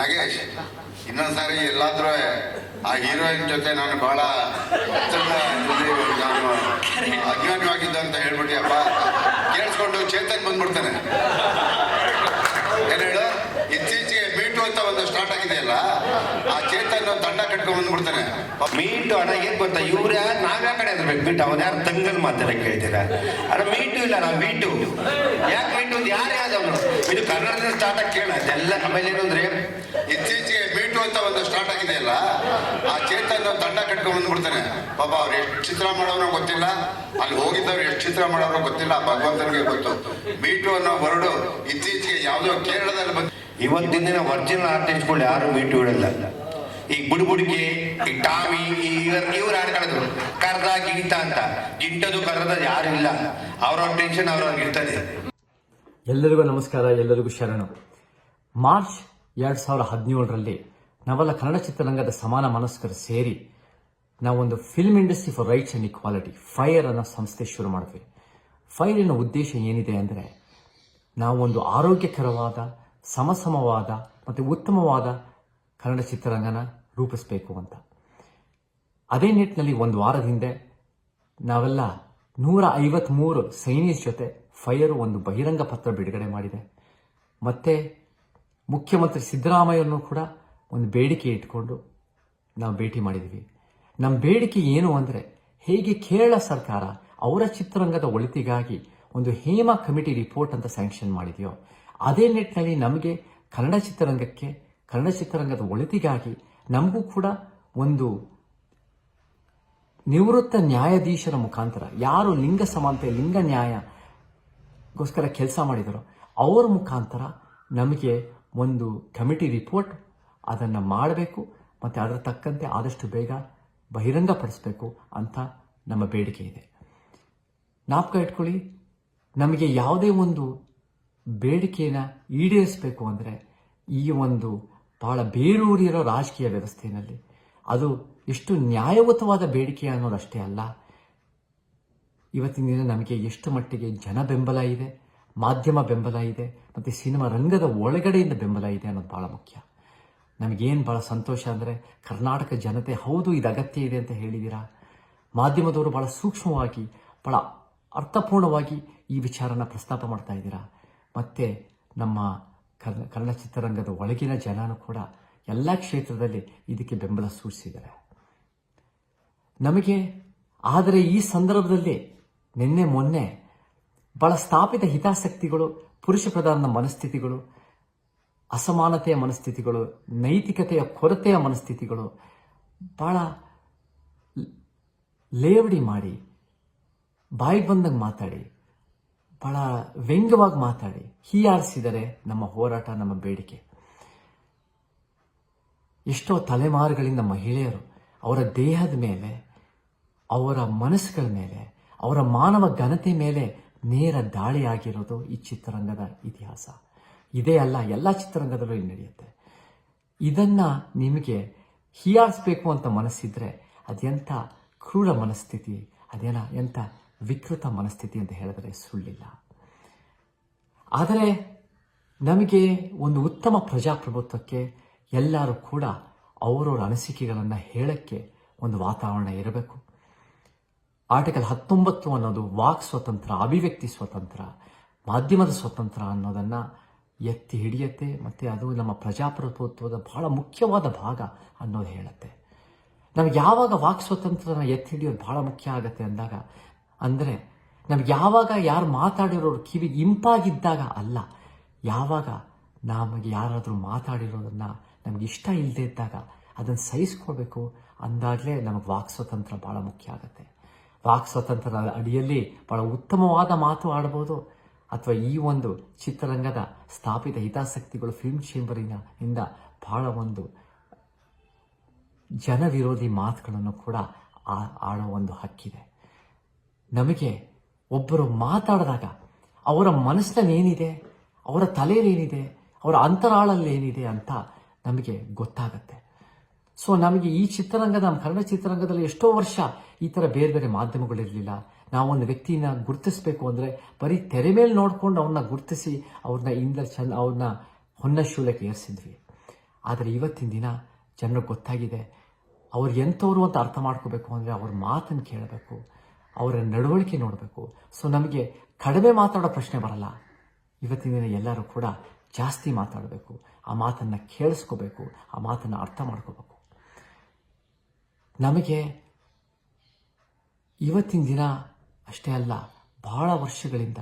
ನಾಗೇಶ್ ಇನ್ನೊಂದ್ಸಾರಿ ಎಲ್ಲಾದ್ರೂ ಆ ಹೀರೋಯಿನ್ ಜೊತೆ ನಾನು ಬಹಳ ನಾನು ಅಜ್ಞಾನವಾಗಿದ್ದ ಅಂತ ಹೇಳ್ಬಿಟ್ಟಿಯಪ್ಪ. ಕೇಳಿಸ್ಕೊಂಡು ಚೇತನ್ ಬಂದ್ಬಿಡ್ತಾನೆ. ಏನ್ ಹೇಳು? ಇತ್ತೀಚೆಗೆ ಬೀಟು ಅಂತ ಒಂದು ಸ್ಟಾರ್ಟ್ ಆಗಿದೆಯಲ್ಲ, ಆ ಚೇತನ್ ತಂಡ ಕಟ್ಕೊಂಡ್ ಬಂದ್ಬಿಡ್ತಾನೆ. ಮೀಟು ಅಣ್ಣ ಏನ್ ಗೊತ್ತಾ? ಇವ್ರ ನಾವ್ಯಾ ಕಡೆ ಇರ್ಬೇಕು. ಮೀಟು, ಅವನ್ ಯಾರು ತಂಗಲ್ ಮಾತಾಡ ಕೇಳ್ತೀರ? ಅಣ್ಣ ಮೀಟು ಇಲ್ಲ ನಾವು ಮೀಟು. ಯಾಕೆ ಮೀಟು ಯಾರು ಯಾವ್ದವನು? ಇದು ಕನ್ನಡದಿಂದ ಸ್ಟಾರ್ಟ್ ಆಗಿ ಕೇಳ ಎಲ್ಲ ಆಮೇಲೆ ಏನಂದ್ರೆ ಇತ್ತೀಚೆಗೆ ಮೀಟು ಅಂತ ಒಂದು ಸ್ಟಾರ್ಟ್ ಆಗಿದೆ ಅಲ್ಲ ಆ ಚೇತನ್ ತಂಡ ಕಟ್ಕೊಂಡು ಬಂದ್ಬಿಡ್ತಾನೆ ಪಾಪ ಅವ್ರು ಎಷ್ಟು ಚಿತ್ರ ಮಾಡೋನೋ ಗೊತ್ತಿಲ್ಲ. ಅಲ್ಲಿ ಹೋಗಿದ್ದವ್ರು ಎಷ್ಟು ಚಿತ್ರ ಮಾಡೋನೋ ಗೊತ್ತಿಲ್ಲ. ಭಗವಂತನಿಗೆ ಗೊತ್ತು. ಮೀಟು ಅನ್ನೋ ಹೊರಡು ಇತ್ತೀಚೆಗೆ ಯಾವುದೋ ಕೇರಳದಲ್ಲಿ ಬಂದು ಇವತ್ತಿನ ದಿನ ಒರಿಜಿನಲ್ ಆರ್ಟಿಸ್ಟ್ಗಳು ಯಾರು ಮೀಟು ಇಡಲ್ಲ. ಈಗ ಬುಡುಬುಡಿಕೆ ಈ ಟಾಮಿ ಇವರು ಆಡ್ಕೊಳ್ಳೋದು. ಕರ್ದ ಗಿಂಟ ಅಂತ. ಗಿಂಟದು ಕರ್ದ ಯಾರು ಇಲ್ಲ. ಅವ್ರವ್ರ ಟೆನ್ಷನ್ ಅವ್ರವ್ರಿಗೆ ಇರ್ತದೆ. ಎಲ್ಲರಿಗೂ ನಮಸ್ಕಾರ, ಎಲ್ಲರಿಗೂ ಶರಣು. ಮಾರ್ಚ್ ಎರಡು ಸಾವಿರದ ಹದಿನೇಳರಲ್ಲಿ ನಾವೆಲ್ಲ ಕನ್ನಡ ಚಿತ್ರರಂಗದ ಸಮಾನ ಮನಸ್ಕರು ಸೇರಿ ನಾವೊಂದು film industry for rights and equality FIRE ಅನ್ನೋ ಸಂಸ್ಥೆ ಶುರು ಮಾಡಿದ್ವಿ. ಫೈರಿನ ಉದ್ದೇಶ ಏನಿದೆ ಅಂದರೆ ನಾವೊಂದು ಆರೋಗ್ಯಕರವಾದ, ಸಮಸಮವಾದ ಮತ್ತು ಉತ್ತಮವಾದ ಕನ್ನಡ ಚಿತ್ರರಂಗನ ರೂಪಿಸಬೇಕು ಅಂತ. ಅದೇ ನಿಟ್ಟಿನಲ್ಲಿ ಒಂದು ವಾರದ ಹಿಂದೆ ನಾವೆಲ್ಲ ನೂರ ಐವತ್ಮೂರು ಸೈನಿಸ್ ಜೊತೆ ಫೈರ್ ಒಂದು ಬಹಿರಂಗ ಪತ್ರ ಬಿಡುಗಡೆ ಮಾಡಿದೆ. ಮತ್ತೆ ಮುಖ್ಯಮಂತ್ರಿ ಸಿದ್ದರಾಮಯ್ಯನೂ ಕೂಡ ಒಂದು ಬೇಡಿಕೆ ಇಟ್ಕೊಂಡು ನಾವು ಭೇಟಿ ಮಾಡಿದ್ವಿ. ನಮ್ಮ ಬೇಡಿಕೆ ಏನು ಅಂದರೆ ಹೇಗೆ ಕೇರಳ ಸರ್ಕಾರ ಅವರ ಚಿತ್ರರಂಗದ ಒಳಿತಿಗಾಗಿ ಒಂದು ಹೇಮಾ ಕಮಿಟಿ ರಿಪೋರ್ಟ್ ಅಂತ ಸ್ಯಾಂಕ್ಷನ್ ಮಾಡಿದೆಯೋ, ಅದೇ ನಿಟ್ಟಿನಲ್ಲಿ ನಮಗೆ ಕನ್ನಡ ಚಿತ್ರರಂಗಕ್ಕೆ ಕನ್ನಡ ಚಿತ್ರರಂಗದ ಒಳಿತಿಗಾಗಿ ನಮಗೂ ಕೂಡ ಒಂದು ನಿವೃತ್ತ ನ್ಯಾಯಾಧೀಶರ ಮುಖಾಂತರ, ಯಾರು ಲಿಂಗ ಸಮಾನತೆ, ಲಿಂಗ ನ್ಯಾಯಗೋಸ್ಕರ ಕೆಲಸ ಮಾಡಿದರೋ ಅವರ ಮುಖಾಂತರ ನಮಗೆ ಒಂದು ಕಮಿಟಿ ರಿಪೋರ್ಟ್, ಅದನ್ನು ಮಾಡಬೇಕು, ಮತ್ತು ಅದರ ತಕ್ಕಂತೆ ಆದಷ್ಟು ಬೇಗ ಬಹಿರಂಗಪಡಿಸಬೇಕು ಅಂತ ನಮ್ಮ ಬೇಡಿಕೆ ಇದೆ. ಜ್ಞಾಪಕ ಇಟ್ಕೊಳ್ಳಿ, ನಮಗೆ ಯಾವುದೇ ಒಂದು ಬೇಡಿಕೆಯನ್ನು ಈಡೇರಿಸಬೇಕು ಅಂದರೆ ಈ ಒಂದು ಬಹಳ ಬೇರೂರಿರೋ ರಾಜಕೀಯ ವ್ಯವಸ್ಥೆಯಲ್ಲಿ. ಅದು ಎಷ್ಟು ನ್ಯಾಯಯುತವಾದ ಬೇಡಿಕೆ ಅನ್ನೋದಷ್ಟೇ ಅಲ್ಲ. ಇವತ್ತಿನ ದಿನ ನಮಗೆ ಎಷ್ಟು ಮಟ್ಟಿಗೆ ಜನ ಬೆಂಬಲ ಇದೆ, ಮಾಧ್ಯಮ ಬೆಂಬಲ ಇದೆ, ಮತ್ತು ಸಿನಿಮಾ ರಂಗದ ಒಳಗಡೆಯಿಂದ ಬೆಂಬಲ ಇದೆ ಅನ್ನೋದು ಭಾಳ ಮುಖ್ಯ. ನಮಗೇನು ಭಾಳ ಸಂತೋಷ ಅಂದರೆ ಕರ್ನಾಟಕ ಜನತೆ ಹೌದು ಇದು ಅಗತ್ಯ ಇದೆ ಅಂತ ಹೇಳಿದ್ದೀರಾ ಮಾಧ್ಯಮದವರು ಭಾಳ ಸೂಕ್ಷ್ಮವಾಗಿ ಭಾಳ ಅರ್ಥಪೂರ್ಣವಾಗಿ ಈ ವಿಚಾರನ ಪ್ರಸ್ತಾಪ ಮಾಡ್ತಾ ಇದ್ದೀರಾ? ಮತ್ತು ನಮ್ಮ ಕರ್ನ ಕನ್ನಡ ಚಿತ್ರರಂಗದ ಒಳಗಿನ ಜನನೂ ಕೂಡ ಎಲ್ಲ ಕ್ಷೇತ್ರದಲ್ಲಿ ಇದಕ್ಕೆ ಬೆಂಬಲ ಸೂಚಿಸಿದ್ದಾರೆ. ನಮಗೆ, ಆದರೆ ಈ ಸಂದರ್ಭದಲ್ಲಿ ನಿನ್ನೆ ಮೊನ್ನೆ ಬಹಳ ಸ್ಥಾಪಿತ ಹಿತಾಸಕ್ತಿಗಳು, ಪುರುಷ ಪ್ರಧಾನದ ಮನಸ್ಥಿತಿಗಳು, ಅಸಮಾನತೆಯ ಮನಸ್ಥಿತಿಗಳು, ನೈತಿಕತೆಯ ಕೊರತೆಯ ಮನಸ್ಥಿತಿಗಳು ಬಹಳ ಲೇವಡಿ ಮಾಡಿ, ಬಾಯಿಗೆ ಬಂದಂಗೆ ಮಾತಾಡಿ ಬಹಳ ವ್ಯಂಗ್ಯವಾಗಿ ಮಾತಾಡಿ ಹೀಯಾಳಿಸಿದರೆ ನಮ್ಮ ಹೋರಾಟ, ನಮ್ಮ ಬೇಡಿಕೆ. ಎಷ್ಟೋ ತಲೆಮಾರುಗಳಿಂದ ಮಹಿಳೆಯರು ಅವರ ದೇಹದ ಮೇಲೆ, ಅವರ ಮನಸ್ಸುಗಳ ಮೇಲೆ, ಅವರ ಮಾನವ ಘನತೆ ಮೇಲೆ ನೇರ ದಾಳಿಯಾಗಿರೋದು ಈ ಚಿತ್ರರಂಗದ ಇತಿಹಾಸ. ಇದೇ ಅಲ್ಲ, ಎಲ್ಲ ಚಿತ್ರರಂಗದಲ್ಲೂ ನಡೆಯುತ್ತೆ. ಇದನ್ನ ನಿಮಗೆ ಹೀಯಾಡಿಸ್ಬೇಕು ಅಂತ ಮನಸ್ಸಿದ್ರೆ ಅದೆಂಥ ಕ್ರೂರ ಮನಸ್ಥಿತಿ ಅದೇನ ಎಂಥ ವಿಕೃತ ಮನಸ್ಥಿತಿ ಅಂತ ಹೇಳಿದರೆ ಸುಳ್ಳಿಲ್ಲ. ಆದರೆ ನಮಗೆ ಒಂದು ಉತ್ತಮ ಪ್ರಜಾಪ್ರಭುತ್ವಕ್ಕೆ ಎಲ್ಲರೂ ಕೂಡ ಅವರವರ ಅನಿಸಿಕೆಗಳನ್ನು ಹೇಳಕ್ಕೆ ಒಂದು ವಾತಾವರಣ ಇರಬೇಕು. ಆರ್ಟಿಕಲ್ ಹತ್ತೊಂಬತ್ತು ಅನ್ನೋದು ವಾಕ್ ಸ್ವತಂತ್ರ, ಅಭಿವ್ಯಕ್ತಿ ಸ್ವತಂತ್ರ, ಮಾಧ್ಯಮದ ಸ್ವತಂತ್ರ ಅನ್ನೋದನ್ನು ಎತ್ತಿ ಹಿಡಿಯುತ್ತೆ ಮತ್ತು ಅದು ನಮ್ಮ ಪ್ರಜಾಪ್ರಭುತ್ವದ ಬಹಳ ಮುಖ್ಯವಾದ ಭಾಗ ಅನ್ನೋದು ಹೇಳುತ್ತೆ. ನಮಗೆ ಯಾವಾಗ ವಾಕ್ ಸ್ವಾತಂತ್ರ್ಯನ ಎತ್ತಿ ಹಿಡಿಯೋದು ಬಹಳ ಮುಖ್ಯ ಆಗುತ್ತೆ ಅಂದಾಗ ಅಂದರೆ ನಮ್ಗೆ ಯಾವಾಗ ಯಾರು ಮಾತಾಡಿರೋರು ಕಿವಿ ಇಂಪಾಗಿದ್ದಾಗ ಅಲ್ಲ, ಯಾವಾಗ ನಮಗೆ ಯಾರಾದರೂ ಮಾತಾಡಿರೋದನ್ನು ನಮ್ಗೆ ಇಷ್ಟ ಇಲ್ಲದೆ ಇದ್ದಾಗ ಅದನ್ನು ಸಹಿಸ್ಕೊಳ್ಬೇಕು ಅಂದಾಗಲೇ ನಮಗೆ ವಾಕ್ ಸ್ವತಂತ್ರ ಭಾಳ ಮುಖ್ಯ ಆಗುತ್ತೆ. ವಾಕ್ ಸ್ವಾತಂತ್ರ್ಯದ ಅಡಿಯಲ್ಲಿ ಭಾಳ ಉತ್ತಮವಾದ ಮಾತು ಆಡ್ಬೋದು ಅಥವಾ ಈ ಒಂದು ಚಿತ್ರರಂಗದ ಸ್ಥಾಪಿತ ಹಿತಾಸಕ್ತಿಗಳು ಫಿಲ್ಮ್ ಚೇಂಬರಿನ ಇಂದ ಬಹಳ ಒಂದು ಜನವಿರೋಧಿ ಮಾತುಗಳನ್ನು ಕೂಡ ಆಡೋ ಒಂದು ಹಕ್ಕಿದೆ. ನಮಗೆ ಒಬ್ಬರು ಮಾತಾಡಿದಾಗ ಅವರ ಮನಸ್ಸಿನಲ್ಲಿ ಏನಿದೆ ಅವರ ತಲೆಯಲ್ಲಿ ಏನಿದೆ ಅವರ ಅಂತರಾಳಲ್ಲಿ ಏನಿದೆ ಅಂತ ನಮಗೆ ಗೊತ್ತಾಗತ್ತೆ. ಸೊ ನಮಗೆ ಈ ಚಿತ್ರರಂಗದ, ನಮ್ಮ ಕನ್ನಡ ಚಿತ್ರರಂಗದಲ್ಲಿ ಎಷ್ಟೋ ವರ್ಷ ಈ ಥರ ಬೇರೆ ಬೇರೆ ಮಾಧ್ಯಮಗಳಿರಲಿಲ್ಲ ಒಂದು ವ್ಯಕ್ತಿನ ಗುರುತಿಸಬೇಕು ಅಂದರೆ ಬರೀ ತೆರೆ ಮೇಲೆ ನೋಡ್ಕೊಂಡು ಅವ್ರನ್ನ ಗುರುತಿಸಿ ಅವ್ರನ್ನ ಇಂದ ಚಂದ, ಅವ್ರನ್ನ ಹೊನ್ನ ಶೂಲಕ್ಕೆ ಏರಿಸಿದ್ವಿ. ಆದರೆ ಇವತ್ತಿನ ದಿನ ಜನರಿಗೆ ಗೊತ್ತಾಗಿದೆ, ಅವ್ರು ಎಂಥವ್ರು ಅಂತ ಅರ್ಥ ಮಾಡ್ಕೋಬೇಕು ಅಂದರೆ ಅವ್ರ ಮಾತನ್ನು ಕೇಳಬೇಕು. ಅವರ ನಡವಳಿಕೆ ನೋಡಬೇಕು. ಸೊ ನಮಗೆ ಕಡಿಮೆ ಮಾತಾಡೋ ಪ್ರಶ್ನೆ ಬರಲ್ಲ. ಇವತ್ತಿನ ದಿನ ಎಲ್ಲರೂ ಕೂಡ ಜಾಸ್ತಿ ಮಾತಾಡಬೇಕು. ಆ ಮಾತನ್ನು ಕೇಳಿಸ್ಕೋಬೇಕು. ಆ ಮಾತನ್ನು ಅರ್ಥ ಮಾಡ್ಕೋಬೇಕು. ನಮಗೆ ಇವತ್ತಿನ ದಿನ ಅಷ್ಟೇ ಅಲ್ಲ, ಬಹಳ ವರ್ಷಗಳಿಂದ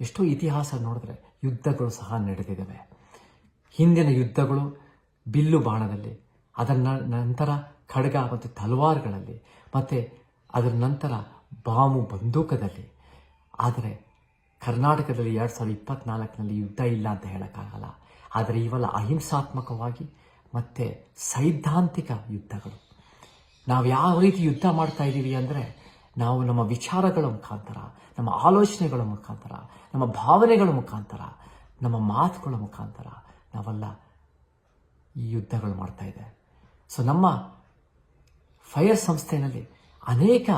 ಎಷ್ಟೋ ಇತಿಹಾಸ ನೋಡಿದ್ರೆ ಯುದ್ಧಗಳು ಸಹ ನಡೆದಿದ್ದಾವೆ. ಹಿಂದಿನ ಯುದ್ಧಗಳು ಬಿಲ್ಲು ಬಾಣದಲ್ಲಿ ಅದರ ನಂತರ ಖಡ್ಗ ಮತ್ತು ತಲವಾರ್ಗಳಲ್ಲಿ, ಮತ್ತು ಅದರ ನಂತರ ಬಾಂಬು ಬಂದೂಕದಲ್ಲಿ. ಆದರೆ ಕರ್ನಾಟಕದಲ್ಲಿ ಎರಡು ಸಾವಿರದ ಇಪ್ಪತ್ನಾಲ್ಕರಲ್ಲಿ ಯುದ್ಧ ಇಲ್ಲ ಅಂತ ಹೇಳೋಕ್ಕಾಗಲ್ಲ. ಆದರೆ ಇವೆಲ್ಲ ಅಹಿಂಸಾತ್ಮಕವಾಗಿ ಮತ್ತು ಸೈದ್ಧಾಂತಿಕ ಯುದ್ಧಗಳು. ನಾವು ಯಾವ ರೀತಿ ಯುದ್ಧ ಮಾಡ್ತಾ ಇದ್ದೀವಿ ಅಂದರೆ ನಾವು ನಮ್ಮ ವಿಚಾರಗಳ ಮುಖಾಂತರ, ನಮ್ಮ ಆಲೋಚನೆಗಳ ಮುಖಾಂತರ, ನಮ್ಮ ಭಾವನೆಗಳ ಮುಖಾಂತರ, ನಮ್ಮ ಮಾತುಗಳ ಮುಖಾಂತರ ನಾವೆಲ್ಲ ಈ ಯುದ್ಧಗಳು ಮಾಡ್ತಾ ಇದೆ ಸೊ ನಮ್ಮ ಫೈರ್ ಸಂಸ್ಥೆಯಲ್ಲಿ ಅನೇಕ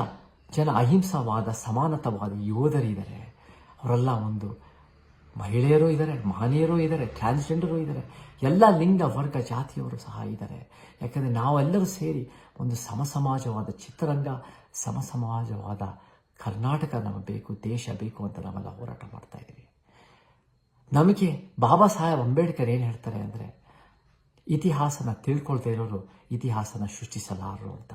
ಜನ ಅಹಿಂಸಾವಾದ, ಸಮಾನತವಾದ ಯೋಧರಿದ್ದಾರೆ ಅವರೆಲ್ಲ ಒಂದು ಮಹಿಳೆಯರು ಇದ್ದಾರೆ, ಮಹನೀಯರು ಇದ್ದಾರೆ ಟ್ರಾನ್ಸ್ಜೆಂಡರು ಇದ್ದಾರೆ. ಎಲ್ಲ ಲಿಂಗ, ವರ್ಗ, ಜಾತಿಯವರು ಸಹ ಇದ್ದಾರೆ. ಯಾಕಂದರೆ ನಾವೆಲ್ಲರೂ ಸೇರಿ ಒಂದು ಸಮಸಮಾಜವಾದ ಚಿತ್ರರಂಗ, ಸಮಸಮಾಜವಾದ ಕರ್ನಾಟಕ ನಮಗೆ ಬೇಕು, ದೇಶ ಬೇಕು ಅಂತ ನಾವೆಲ್ಲ ಹೋರಾಟ ಮಾಡ್ತಾ ಇದ್ದೀವಿ. ನಮಗೆ ಬಾಬಾ ಸಾಹೇಬ್ ಅಂಬೇಡ್ಕರ್ ಏನು ಹೇಳ್ತಾರೆ ಅಂದರೆ, ಇತಿಹಾಸನ ತಿಳ್ಕೊಳ್ತಾ ಇರೋರು ಇತಿಹಾಸನ ಸೃಷ್ಟಿಸಲಾರರು ಅಂತ.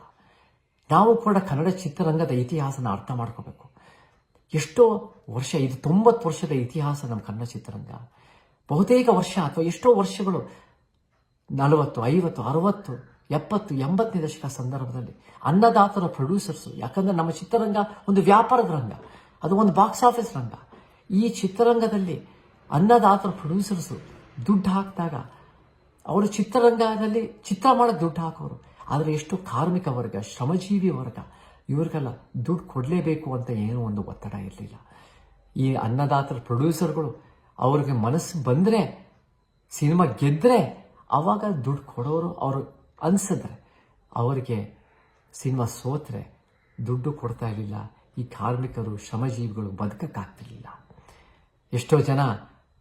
ನಾವು ಕೂಡ ಕನ್ನಡ ಚಿತ್ರರಂಗದ ಇತಿಹಾಸನ ಅರ್ಥ ಮಾಡ್ಕೋಬೇಕು. ಎಷ್ಟೋ ವರ್ಷ, ಇದು ತೊಂಬತ್ತು ವರ್ಷದ ಇತಿಹಾಸ ನಮ್ಮ ಕನ್ನಡ ಚಿತ್ರರಂಗ. ಬಹುತೇಕ ವರ್ಷ ಅಥವಾ ಎಷ್ಟೋ ವರ್ಷಗಳು, ನಲವತ್ತು, ಐವತ್ತು, ಅರವತ್ತು, ಎಪ್ಪತ್ತು, ಎಂಬತ್ತನೇ ದಶಕ ಸಂದರ್ಭದಲ್ಲಿ ಅನ್ನದಾತರ ಪ್ರೊಡ್ಯೂಸರ್ಸು ಯಾಕಂದ್ರೆ ನಮ್ಮ ಚಿತ್ರರಂಗ ಒಂದು ವ್ಯಾಪಾರದ ರಂಗ. ಅದು ಒಂದು ಬಾಕ್ಸ್ ಆಫೀಸ್ ರಂಗ. ಈ ಚಿತ್ರರಂಗದಲ್ಲಿ ಅನ್ನದಾತರ ಪ್ರೊಡ್ಯೂಸರ್ಸು ದುಡ್ಡು ಹಾಕಿದಾಗ, ಅವರು ಚಿತ್ರರಂಗದಲ್ಲಿ ಚಿತ್ರ ಮಾಡೋಕ್ಕೆ ದುಡ್ಡು ಹಾಕೋರು. ಆದರೆ ಎಷ್ಟು ಕಾರ್ಮಿಕ ವರ್ಗ, ಶ್ರಮಜೀವಿ ವರ್ಗ, ಇವ್ರಿಗೆಲ್ಲ ದುಡ್ಡು ಕೊಡಲೇಬೇಕು ಅಂತ ಏನೂ ಒಂದು ಒತ್ತಡ ಇರಲಿಲ್ಲ. ಈ ಅನ್ನದಾತರ ಪ್ರೊಡ್ಯೂಸರ್ಗಳು ಅವ್ರಿಗೆ ಮನಸ್ಸು ಬಂದರೆ, ಸಿನಿಮಾ ಗೆದ್ದರೆ ಅವಾಗ ದುಡ್ಡು ಕೊಡೋರು ಅವರು ಅನಿಸಿದ್ರೆ, ಅವರಿಗೆ ಸಿನಿಮಾ ಸೋತ್ರೆ ದುಡ್ಡು ಕೊಡ್ತಾ ಇರಲಿಲ್ಲ. ಈ ಕಾರ್ಮಿಕರು, ಶ್ರಮಜೀವಿಗಳು ಬದುಕಕ್ಕಾಗ್ತಿರ್ಲಿಲ್ಲ. ಎಷ್ಟೋ ಜನ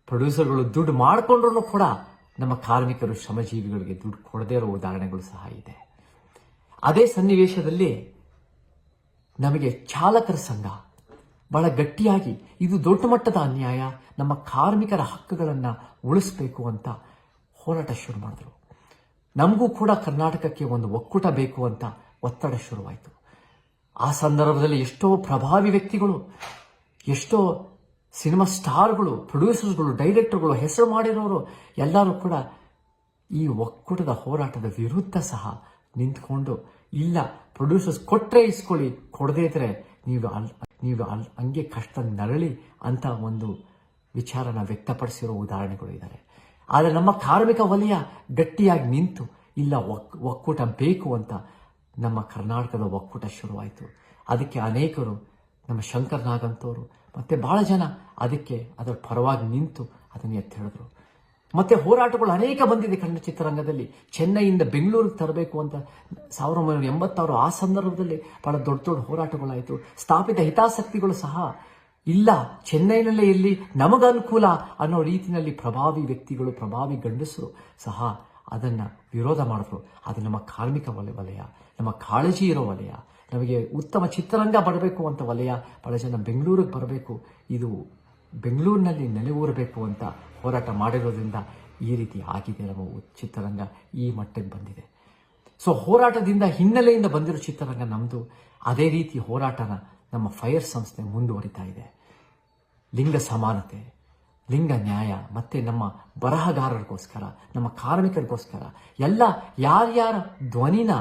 ಪ್ರೊಡ್ಯೂಸರ್ಗಳು ದುಡ್ಡು ಮಾಡಿಕೊಂಡ್ರೂ ಕೂಡ ನಮ್ಮ ಕಾರ್ಮಿಕರು, ಶ್ರಮಜೀವಿಗಳಿಗೆ ದುಡ್ಡು ಕೊಡದೇ ಇರೋ ಉದಾಹರಣೆಗಳು ಸಹ ಇದೆ. ಅದೇ ಸನ್ನಿವೇಶದಲ್ಲಿ ನಮಗೆ ಚಾಲಕರ ಸಂಘ. ಬಹಳ ಗಟ್ಟಿಯಾಗಿ, ಇದು ದೊಡ್ಡ ಮಟ್ಟದ ಅನ್ಯಾಯ, ನಮ್ಮ ಕಾರ್ಮಿಕರ ಹಕ್ಕುಗಳನ್ನು ಉಳಿಸಬೇಕು ಅಂತ ಹೋರಾಟ ಶುರು ಮಾಡಿದ್ರು. ನಮಗೂ ಕೂಡ ಕರ್ನಾಟಕಕ್ಕೆ ಒಂದು ಒಕ್ಕೂಟ ಬೇಕು ಅಂತ ಒತ್ತಡ ಶುರುವಾಯಿತು. ಆ ಸಂದರ್ಭದಲ್ಲಿ ಎಷ್ಟೋ ಪ್ರಭಾವಿ ವ್ಯಕ್ತಿಗಳು, ಎಷ್ಟೋ ಸಿನಿಮಾ ಸ್ಟಾರ್ಗಳು, ಪ್ರೊಡ್ಯೂಸರ್ಸ್ಗಳು, ಡೈರೆಕ್ಟರ್ಗಳು ಹೆಸರು ಮಾಡಿರೋರು ಎಲ್ಲರೂ ಕೂಡ ಈ ಒಕ್ಕೂಟದ ಹೋರಾಟದ ವಿರುದ್ಧ ಸಹ ನಿಂತ್ಕೊಂಡು, ಇಲ್ಲ ಪ್ರೊಡ್ಯೂಸರ್ಸ್ ಕೊಟ್ಟರೆ ಇಸ್ಕೊಳ್ಳಿ, ಕೊಡದೇ ಇದ್ರೆ ನೀವು ಅಲ್ ನೀವು ಅಲ್ ಹಂಗೆ ಕಷ್ಟ ನರಳಿ ಅಂತ ಒಂದು ವಿಚಾರನ ವ್ಯಕ್ತಪಡಿಸಿರೋ ಉದಾಹರಣೆಗಳು ಇದ್ದಾರೆ ಆದರೆ ನಮ್ಮ ಕಾರ್ಮಿಕ ವಲಯ ಗಟ್ಟಿಯಾಗಿ ನಿಂತು, ಇಲ್ಲ, ಒಕ್, ಒಕ್ಕೂಟ ಬೇಕು ಅಂತ ನಮ್ಮ ಕರ್ನಾಟಕದ ಒಕ್ಕೂಟ ಶುರುವಾಯಿತು. ಅದಕ್ಕೆ ಅನೇಕರು, ನಮ್ಮ ಶಂಕರ್ ನಾಗಂತವರು, ಮತ್ತೆ ಬಹಳ ಜನ ಅದಕ್ಕೆ ಅದರ ಪರವಾಗಿ ನಿಂತು ಅದನ್ನು ಎತ್ತಿ ಹೇಳಿದ್ರು. ಮತ್ತೆ ಹೋರಾಟಗಳು ಅನೇಕ ಬಂದಿದೆ ಕನ್ನಡ ಚಿತ್ರರಂಗದಲ್ಲಿ. ಚೆನ್ನೈಯಿಂದ ಬೆಂಗಳೂರಿಗೆ ತರಬೇಕು ಅಂತ ಸಾವಿರದ ಒಂಬೈನೂರ ಎಂಬತ್ತಾರು ಆ ಸಂದರ್ಭದಲ್ಲಿ ಬಹಳ ದೊಡ್ಡ ದೊಡ್ಡ ಹೋರಾಟಗಳಾಯಿತು. ಸ್ಥಾಪಿತ ಹಿತಾಸಕ್ತಿಗಳು ಸಹ ಇಲ್ಲ. ಚೆನ್ನೈನಲ್ಲೇ ಇಲ್ಲಿ ನಮಗನುಕೂಲ ಅನ್ನೋ ರೀತಿಯಲ್ಲಿ ಪ್ರಭಾವಿ ವ್ಯಕ್ತಿಗಳು, ಪ್ರಭಾವಿ ಗಂಡಸರು ಸಹ ಅದನ್ನು ವಿರೋಧ ಮಾಡಿದ್ರು. ಅದು ನಮ್ಮ ಕಾರ್ಮಿಕ ವಲಯ ನಮ್ಮ ಕಾಳಜಿ ಇರೋ ವಲಯ. ನಮಗೆ ಉತ್ತಮ ಚಿತ್ರರಂಗ ಬರಬೇಕು ಅಂತ ವಲಯ. ಬಹಳ ಜನ ಬೆಂಗಳೂರಿಗೆ ಬರಬೇಕು. ಇದು ಬೆಂಗಳೂರಿನಲ್ಲಿ ನೆಲೆಯೂರಬೇಕು ಅಂತ ಹೋರಾಟ ಮಾಡಿರೋದ್ರಿಂದ ಈ ರೀತಿ ಆಗಿದೆ ನಮ್ಮ ಚಿತ್ರರಂಗ ಈ ಮಟ್ಟಕ್ಕೆ ಬಂದಿದೆ. ಸೊ ಹೋರಾಟದಿಂದ ಹಿನ್ನೆಲೆಯಿಂದ ಬಂದಿರೋ ಚಿತ್ರರಂಗ ನಮ್ಮದು ಅದೇ ರೀತಿ ಹೋರಾಟನ ನಮ್ಮ ಫೈರ್ ಸಂಸ್ಥೆ ಮುಂದುವರಿತಾ ಇದೆ. ಲಿಂಗ ಸಮಾನತೆ, ಲಿಂಗ ನ್ಯಾಯ, ಮತ್ತೆ ನಮ್ಮ ಬರಹಗಾರರಿಗೋಸ್ಕರ, ನಮ್ಮ ಕಾರ್ಮಿಕರಿಗೋಸ್ಕರ, ಎಲ್ಲ ಯಾರ್ಯಾರ ಧ್ವನಿನ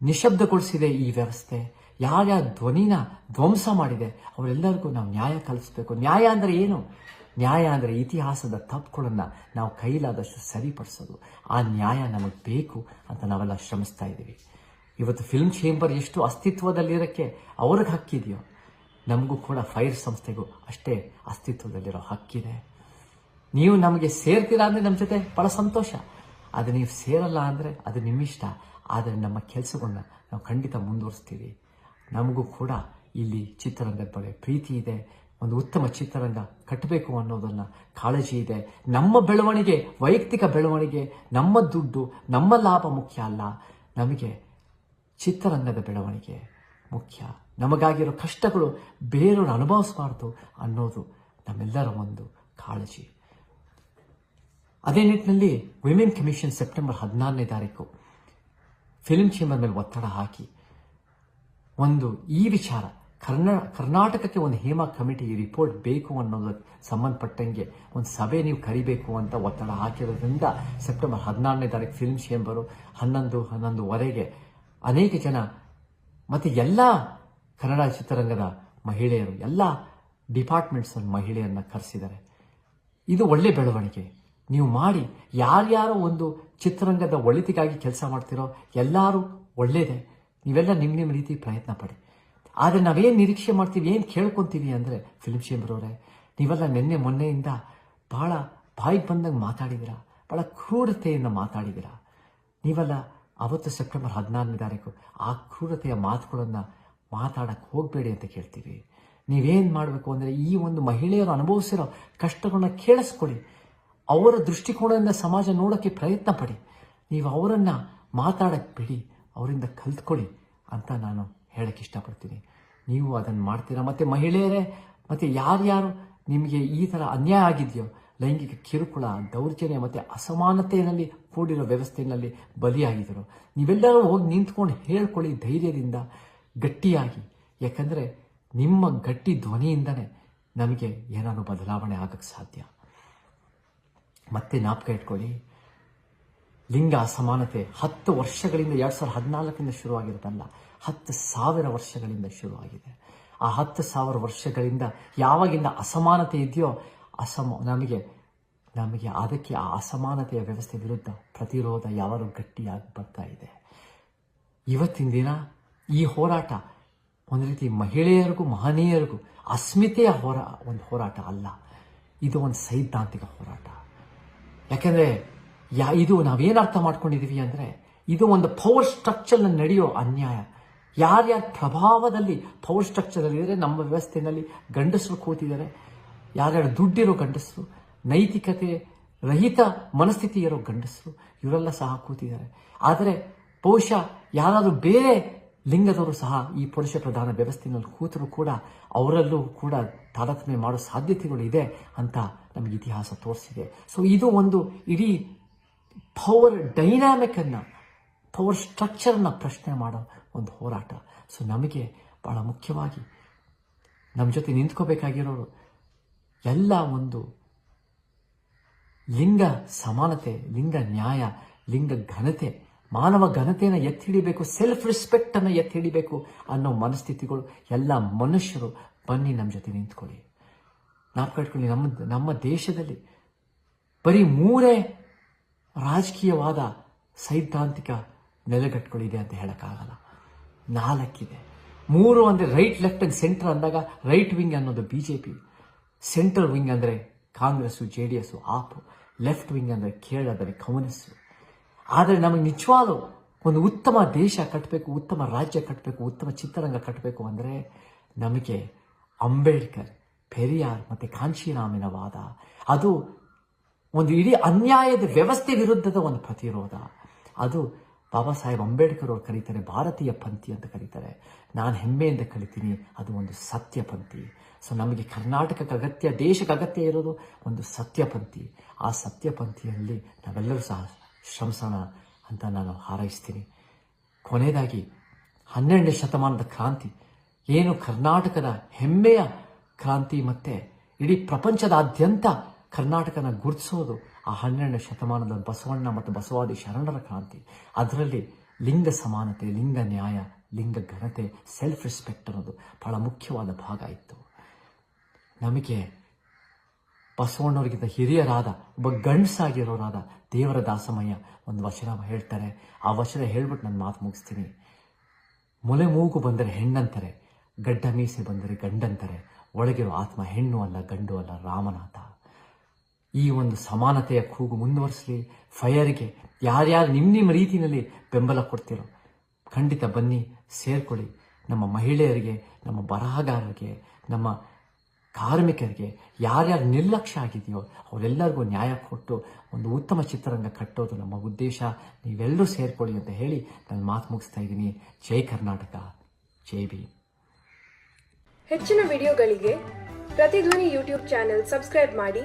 ನಿಶಬ್ದಗೊಳಿಸಿದೆ ಈ ವ್ಯವಸ್ಥೆ, ಯಾರ್ಯಾರ ಧ್ವನಿನ ಧ್ವಂಸ ಮಾಡಿದೆ, ಅವರೆಲ್ಲರಿಗೂ ನಾವು ನ್ಯಾಯ ಕಲಿಸ್ಬೇಕು ನ್ಯಾಯ ಅಂದರೆ ಏನು? ನ್ಯಾಯ ಅಂದರೆ ಇತಿಹಾಸದ ತಪ್ಪುಗಳನ್ನು ನಾವು ಕೈಲಾದಷ್ಟು ಸರಿಪಡಿಸೋದು. ಆ ನ್ಯಾಯ ನಮಗೆ ಬೇಕು ಅಂತ ನಾವೆಲ್ಲ ಶ್ರಮಿಸ್ತಾ ಇದ್ದೀವಿ. ಇವತ್ತು ಫಿಲ್ಮ್ ಚೇಂಬರ್ ಎಷ್ಟು ಅಸ್ತಿತ್ವದಲ್ಲಿರೋಕ್ಕೆ ಅವ್ರಿಗೆ ಹಕ್ಕಿದೆಯೋ ನಮಗೂ ಕೂಡ ಫೈರ್ ಸಂಸ್ಥೆಗೂ ಅಷ್ಟೇ ಅಸ್ತಿತ್ವದಲ್ಲಿರೋ ಹಕ್ಕಿದೆ ನೀವು ನಮಗೆ ಸೇರ್ತೀರಾ ಅಂದರೆ ನಮ್ಮ ಜೊತೆ ಭಾಳ ಸಂತೋಷ. ಅದು ನೀವು ಸೇರಲ್ಲ ಅಂದರೆ ಅದು ನಿಮ್ಮಿಷ್ಟ ಆದರೆ ನಮ್ಮ ಕೆಲಸಗಳನ್ನ ನಾವು ಖಂಡಿತ ಮುಂದುವರಿಸ್ತೀವಿ. ನಮಗೂ ಕೂಡ ಇಲ್ಲಿ ಚಿತ್ರರಂಗದ ಬಗ್ಗೆ ಪ್ರೀತಿ ಇದೆ. ಒಂದು ಉತ್ತಮ ಚಿತ್ರರಂಗ ಕಟ್ಟಬೇಕು ಅನ್ನೋದನ್ನ ಕಾಳಜಿ ಇದೆ. ನಮ್ಮ ಬೆಳವಣಿಗೆ, ವೈಯಕ್ತಿಕ ಬೆಳವಣಿಗೆ, ನಮ್ಮ ದುಡ್ಡು, ನಮ್ಮ ಲಾಭ ಮುಖ್ಯ ಅಲ್ಲ. ನಮಗೆ ಚಿತ್ರರಂಗದ ಬೆಳವಣಿಗೆ ಮುಖ್ಯ. ನಮಗಾಗಿರೋ ಕಷ್ಟಗಳು ಬೇರೆಯವರು ಅನುಭವಿಸಬಾರ್ದು ಅನ್ನೋದು ನಮ್ಮೆಲ್ಲರ ಒಂದು ಕಾಳಜಿ. ಅದೇ ನಿಟ್ಟಿನಲ್ಲಿ ವಿಮೆನ್ ಕಮಿಷನ್ ಸೆಪ್ಟೆಂಬರ್ ಹದಿನಾರನೇ ತಾರೀಕು ಫಿಲ್ಮ್ ಚೇಂಬರ್ ಮೇಲೆ ಒತ್ತಡ ಹಾಕಿ ಒಂದು ಈ ವಿಚಾರ ಕರ್ನಾ, ಕರ್ನಾಟಕಕ್ಕೆ ಒಂದು ಹೇಮಾ ಕಮಿಟಿ ರಿಪೋರ್ಟ್ ಬೇಕು ಅನ್ನೋದಕ್ಕೆ ಸಂಬಂಧಪಟ್ಟಂಗೆ ಒಂದು ಸಭೆ ನೀವು ಕರಿಬೇಕು ಅಂತ ಒತ್ತಡ ಹಾಕಿರೋದ್ರಿಂದ ಸೆಪ್ಟೆಂಬರ್ ಹದಿನಾರನೇ ತಾರೀಕು ಫಿಲ್ಮ್ ಚೇಂಬರು ಹನ್ನೊಂದು, ಹನ್ನೊಂದುವರೆಗೆ ಅನೇಕ ಜನ ಮತ್ತು ಎಲ್ಲ ಕನ್ನಡ ಚಿತ್ರರಂಗದ ಮಹಿಳೆಯರು, ಎಲ್ಲ ಡಿಪಾರ್ಟ್ಮೆಂಟ್ಸ್ ಮಹಿಳೆಯರನ್ನ ಕರೆಸಿದ್ದಾರೆ. ಇದು ಒಳ್ಳೆ ಬೆಳವಣಿಗೆ. ನೀವು ಮಾಡಿ ಯಾರ್ಯಾರೋ ಒಂದು ಚಿತ್ರರಂಗದ ಒಳಿತಿಗಾಗಿ ಕೆಲಸ ಮಾಡ್ತಿರೋ ಎಲ್ಲರೂ ಒಳ್ಳೇದೇ. ನೀವೆಲ್ಲ ನಿಮ್ಮ ನಿಮ್ಮ ರೀತಿ ಪ್ರಯತ್ನ ಪಡಿ. ಆದರೆ ನಾವೇನು ನಿರೀಕ್ಷೆ ಮಾಡ್ತೀವಿ, ಏನು ಕೇಳ್ಕೊಂತೀವಿ ಅಂದರೆ ಫಿಲ್ಮ್ ಚೇಂಬರ್ ಅವರೇ, ನೀವೆಲ್ಲ ನಿನ್ನೆ ಮೊನ್ನೆಯಿಂದ ಭಾಳ ಬಾಯಿಗೆ ಬಂದಂಗೆ ಮಾತಾಡಿದಿರ, ಭಾಳ ಕ್ರೂರತೆಯಿಂದ ಮಾತಾಡಿದಿರ. ನೀವೆಲ್ಲ ಅವತ್ತು ಸೆಪ್ಟೆಂಬರ್ ಹದಿನಾರನೇ ತಾರೀಕು ಆ ಕ್ರೂರತೆಯ ಮಾತುಗಳನ್ನು ಮಾತಾಡಕ್ಕೆ ಹೋಗಬೇಡಿ ಅಂತ ಕೇಳ್ತೀವಿ. ನೀವೇನು ಮಾಡಬೇಕು ಅಂದರೆ ಈ ಒಂದು ಮಹಿಳೆಯರು ಅನುಭವಿಸಿರೋ ಕಷ್ಟಗಳನ್ನ ಕೇಳಿಸ್ಕೊಳ್ಳಿ. ಅವರ ದೃಷ್ಟಿಕೋನದಿಂದ ಸಮಾಜ ನೋಡೋಕ್ಕೆ ಪ್ರಯತ್ನ ಪಡಿ ನೀವು ಅವರನ್ನು ಮಾತಾಡಕ್ಕೆ ಬಿಡಿ, ಅವರಿಂದ ಕಲ್ತ್ಕೊಳ್ಳಿ ಅಂತ ನಾನು ಹೇಳಕ್ಕೆ ಇಷ್ಟಪಡ್ತೀನಿ. ನೀವು ಅದನ್ನು ಮಾಡ್ತೀರಾ? ಮತ್ತು ಮಹಿಳೆಯರೇ, ಮತ್ತು ಯಾರ್ಯಾರು ನಿಮಗೆ ಈ ಥರ ಅನ್ಯಾಯ ಆಗಿದೆಯೋ, ಲೈಂಗಿಕ ಕಿರುಕುಳ, ದೌರ್ಜನ್ಯ ಮತ್ತು ಅಸಮಾನತೆಯಲ್ಲಿ ಕೂಡಿರೋ ವ್ಯವಸ್ಥೆಯಲ್ಲಿ ಬಲಿಯಾಗಿದ್ದರು. ನೀವೆಲ್ಲರೂ ಹೋಗಿ ನಿಂತ್ಕೊಂಡು ಹೇಳ್ಕೊಳ್ಳಿ ಧೈರ್ಯದಿಂದ, ಗಟ್ಟಿಯಾಗಿ. ಯಾಕಂದರೆ ನಿಮ್ಮ ಗಟ್ಟಿ ಧ್ವನಿಯಿಂದನೇ ನಮಗೆ ಏನಾದರೂ ಬದಲಾವಣೆ ಆಗಕ್ಕೆ ಸಾಧ್ಯ. ಮತ್ತೆ ಜ್ಞಾಪಕ ಇಟ್ಕೊಳ್ಳಿ. ಲಿಂಗ ಅಸಮಾನತೆ ಹತ್ತು ವರ್ಷಗಳಿಂದ ಎರಡು ಸಾವಿರದ ಹದಿನಾಲ್ಕರಿಂದ ಶುರುವಾಗಿರೋದಲ್ಲ ಹತ್ತು ಸಾವಿರ ವರ್ಷಗಳಿಂದ ಶುರುವಾಗಿದೆ. ಆ ಹತ್ತು ಸಾವಿರ ವರ್ಷಗಳಿಂದ ಯಾವಾಗಿಂದ ಅಸಮಾನತೆ ಇದೆಯೋ, ಅಸಮ, ನಮಗೆ ನಮಗೆ ಅದಕ್ಕೆ ಆ ಅಸಮಾನತೆಯ ವ್ಯವಸ್ಥೆ ವಿರುದ್ಧ ಪ್ರತಿರೋಧ ಯಾವಾಗ ಗಟ್ಟಿಯಾಗಿ ಬರ್ತಾ ಇದೆ. ಇವತ್ತಿನ ದಿನ ಈ ಹೋರಾಟ ಒಂದು ರೀತಿ ಮಹಿಳೆಯರಿಗೂ ಮಹನೀಯರಿಗೂ ಅಸ್ಮಿತೆಯ ಹೋರಾ, ಒಂದು ಹೋರಾಟ ಅಲ್ಲ. ಇದು ಒಂದು ಸೈದ್ಧಾಂತಿಕ ಹೋರಾಟ. ಯಾಕೆಂದರೆ ಯಾ, ಇದು ನಾವೇನು ಅರ್ಥ ಮಾಡ್ಕೊಂಡಿದೀವಿ ಅಂದರೆ, ಇದು ಒಂದು ಪವರ್ ಸ್ಟ್ರಕ್ಚರ್ನ ನಡೆಯೋ ಅನ್ಯಾಯ. ಯಾರ್ಯಾರ ಪ್ರಭಾವದಲ್ಲಿ ಪವರ್ ಸ್ಟ್ರಕ್ಚರ್ ಇದ್ರೆ ನಮ್ಮ ವ್ಯವಸ್ಥೆಯಲ್ಲಿ ಗಂಡಸರು ಕೂತಿದ್ದಾರೆ. ಯಾರ್ಯಾರು ದುಡ್ಡಿರೋ ಗಂಡಸರು, ನೈತಿಕತೆ ರಹಿತ ಮನಸ್ಥಿತಿ ಇರೋ ಗಂಡಸರು, ಇವರೆಲ್ಲ ಸಹ ಕೂತಿದ್ದಾರೆ. ಆದರೆ ಬಹುಶಃ ಯಾರಾದರೂ ಬೇರೆ ಲಿಂಗದವರು ಸಹ ಈ ಪುರುಷ ಪ್ರಧಾನ ವ್ಯವಸ್ಥೆಯಲ್ಲಿ ಕೂತರು ಕೂಡ ಅವರಲ್ಲೂ ಕೂಡ ತಾರತಮ್ಯ ಮಾಡೋ ಸಾಧ್ಯತೆಗಳು ಇದೆ ಅಂತ ನಮಗೆ ಇತಿಹಾಸ ತೋರಿಸಿದೆ. ಸೊ ಇದು ಒಂದು ಇಡೀ ಪವರ್ ಡೈನಾಮಿಕ್ ಅನ್ನ ಪವರ್ ಸ್ಟ್ರಕ್ಚರ್ನ ಪ್ರಶ್ನೆ ಮಾಡೋ ಒಂದು ಹೋರಾಟ. ಸೊ ನಮಗೆ ಬಹಳ ಮುಖ್ಯವಾಗಿ ನಮ್ಮ ಜೊತೆ ನಿಂತ್ಕೋಬೇಕಾಗಿರೋರು ಎಲ್ಲ ಒಂದು ಲಿಂಗ ಸಮಾನತೆ, ಲಿಂಗ ನ್ಯಾಯ, ಲಿಂಗ ಘನತೆ, ಮಾನವ ಘನತೆಯನ್ನು ಎತ್ತಿ ಹಿಡಿಬೇಕು ಸೆಲ್ಫ್ ರೆಸ್ಪೆಕ್ಟ್ ಅನ್ನು ಎತ್ತಿ ಹಿಡಿಬೇಕು ಅನ್ನೋ ಮನಸ್ಥಿತಿಗಳು ಎಲ್ಲ ಮನುಷ್ಯರು ಬನ್ನಿ ನಮ್ಮ ಜೊತೆ ನಿಂತ್ಕೊಳ್ಳಿ. ನಾಲ್ಕು ಕಟ್ಕೊಳ್ಳಿ ನಮ್ಮ ನಮ್ಮ ದೇಶದಲ್ಲಿ ಬರೀ ಮೂರೇ ರಾಜಕೀಯವಾದ ಸೈದ್ಧಾಂತಿಕ ನೆಲೆಗಟ್ಟುಗಳಿದೆ ಅಂತ ಹೇಳಕ್ಕಾಗಲ್ಲ. ನಾಲ್ಕಿದೆ. ಮೂರು ಅಂದರೆ ರೈಟ್ ಲೆಫ್ಟ್ ಅಂಡ್ ಸೆಂಟರ್ ಅಂದಾಗ ರೈಟ್ ವಿಂಗ್ ಅನ್ನೋದು B J P central wing ಅಂದರೆ Congress J D S AAP. Left wing ಅಂದರೆ ಕೇರಳದಲ್ಲಿ ಕಮ್ಯುನಿಸ್ಟು. ಆದರೆ ನಮಗೆ ನಿಜವಾದ ಒಂದು ಉತ್ತಮ ದೇಶ ಕಟ್ಟಬೇಕು ಉತ್ತಮ ರಾಜ್ಯ ಕಟ್ಟಬೇಕು ಉತ್ತಮ ಚಿತ್ರರಂಗ ಕಟ್ಟಬೇಕು ಅಂದರೆ ನಮಗೆ ಅಂಬೇಡ್ಕರ್, ಪೆರಿಯಾರ್ ಮತ್ತು ಕಾಂಶೀರಾಮಿನ ವಾದ. ಅದು ಒಂದು ಇಡೀ ಅನ್ಯಾಯದ ವ್ಯವಸ್ಥೆ ವಿರುದ್ಧದ ಒಂದು ಪ್ರತಿರೋಧ. ಅದು ಬಾಬಾ ಸಾಹೇಬ್ ಅಂಬೇಡ್ಕರ್ ಅವ್ರು ಕರೀತಾರೆ, ಭಾರತೀಯ ಪಂಥಿ ಅಂತ ಕರೀತಾರೆ. ನಾನು ಹೆಮ್ಮೆಯಿಂದ ಕಲಿತೀನಿ, ಅದು ಒಂದು ಸತ್ಯ ಪಂಥಿ. ಸೊ ನಮಗೆ ಕರ್ನಾಟಕಕ್ಕೆ ಅಗತ್ಯ, ದೇಶಕ್ಕೆ ಅಗತ್ಯ ಇರೋದು ಒಂದು ಸತ್ಯ ಪಂಥಿ. ಆ ಸತ್ಯ ಪಂಥಿಯಲ್ಲಿ ನಾವೆಲ್ಲರೂ ಸಹ ಶ್ರಮಿಸೋಣ ಅಂತ ನಾನು ಹಾರೈಸ್ತೀನಿ. ಕೊನೆಯದಾಗಿ, ಹನ್ನೆರಡನೇ ಶತಮಾನದ ಕ್ರಾಂತಿ. ಏನು ಕರ್ನಾಟಕದ ಹೆಮ್ಮೆಯ ಕ್ರಾಂತಿ ಮತ್ತೆ ಇಡೀ ಪ್ರಪಂಚದಾದ್ಯಂತ ಕರ್ನಾಟಕನ ಗುರುತಿಸೋದು ಆ ಹನ್ನೆರಡನೇ ಶತಮಾನದ ಬಸವಣ್ಣ ಮತ್ತು ಬಸವಾದಿ ಶರಣರ ಕ್ರಾಂತಿ. ಅದರಲ್ಲಿ ಲಿಂಗ ಸಮಾನತೆ, ಲಿಂಗ ನ್ಯಾಯ, ಲಿಂಗ ಘನತೆ ಸೆಲ್ಫ್ ರೆಸ್ಪೆಕ್ಟ್ ಅನ್ನೋದು ಬಹಳ ಮುಖ್ಯವಾದ ಭಾಗ ಇತ್ತು. ನಮಗೆ ಬಸವಣ್ಣವರಿಗಿಂತ ಹಿರಿಯರಾದ, ಒಬ್ಬ ಗಂಡಸಾಗಿರೋರಾದ ದೇವರ ದಾಸಮಯ್ಯ ಒಂದು ವಚನ ಹೇಳ್ತಾರೆ. ಆ ವಚನ ಹೇಳ್ಬಿಟ್ಟು ನಾನು ಮಾತು ಮುಗಿಸ್ತೀನಿ. ಮೊಲೆ ಮೂಗು ಬಂದರೆ ಹೆಣ್ಣಂತಾರೆ, ಗಡ್ಡ ಮೀಸೆ ಬಂದರೆ ಗಂಡಂತಾರೆ, ಒಳಗಿರೋ ಆತ್ಮ ಹೆಣ್ಣು ಅಲ್ಲ, ಗಂಡು ಅಲ್ಲ, ರಾಮನಾಥ. ಈ ಒಂದು ಸಮಾನತೆಯ ಕೂಗು ಮುಂದುವರಿಸಲಿ ಫೈರ್ಗೆ ಯಾರ್ಯಾರು ನಿಮ್ಮ ನಿಮ್ಮ ರೀತಿಯಲ್ಲಿ ಬೆಂಬಲ ಕೊಡ್ತೀರೋ, ಖಂಡಿತ ಬನ್ನಿ, ಸೇರ್ಕೊಳ್ಳಿ. ನಮ್ಮ ಮಹಿಳೆಯರಿಗೆ, ನಮ್ಮ ಬರಹಗಾರರಿಗೆ, ನಮ್ಮ ಕಾರ್ಮಿಕರಿಗೆ ಯಾರ್ಯಾರು ನಿರ್ಲಕ್ಷ್ಯ ಆಗಿದೆಯೋ, ಅವರೆಲ್ಲರಿಗೂ ನ್ಯಾಯ ಕೊಟ್ಟು ಒಂದು ಉತ್ತಮ ಚಿತ್ರರಂಗ ಕಟ್ಟೋದು ನಮ್ಮ ಉದ್ದೇಶ. ನೀವೆಲ್ಲರೂ ಸೇರ್ಕೊಳ್ಳಿ ಅಂತ ಹೇಳಿ ನಾನು ಮಾತು ಮುಗಿಸ್ತಾ ಇದ್ದೀನಿ. ಜೈ ಕರ್ನಾಟಕ, ಜೈ ಬಿ ಹೆಚ್ಚಿನ ವಿಡಿಯೋಗಳಿಗೆ ಪ್ರತಿಧ್ವನಿ ಯೂಟ್ಯೂಬ್ ಚಾನೆಲ್ ಸಬ್ಸ್ಕ್ರೈಬ್ ಮಾಡಿ.